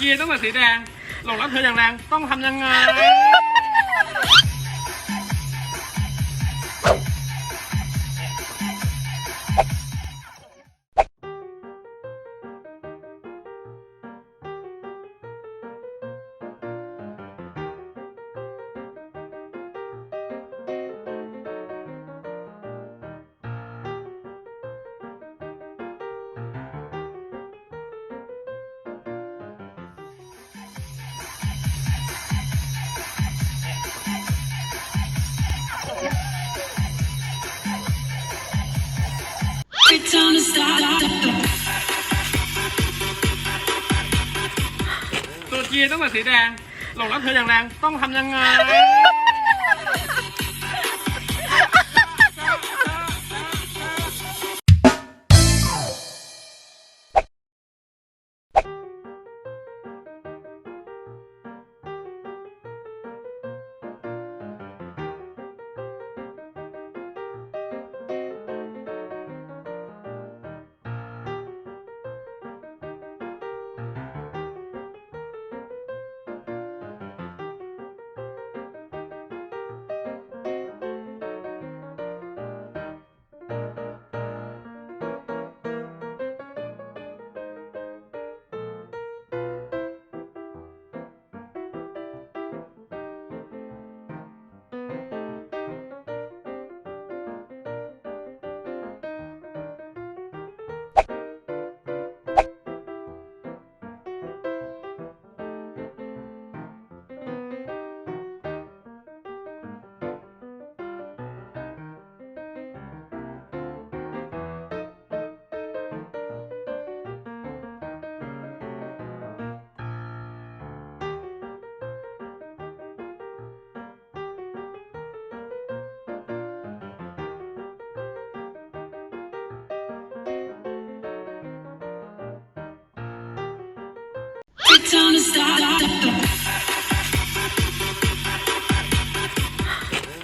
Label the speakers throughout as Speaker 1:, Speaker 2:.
Speaker 1: จีนต้องเป็นสีแดงหลงรักเธออย่างแรงต้องทำยังไงีต้องใส่สีแดง หลงรักเธออย่างแรงต้องทำยังไง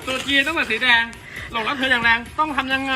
Speaker 1: ตัวจีนต้องเป็นสีแดง หลงรักเธออย่างแรง ต้องทำยังไง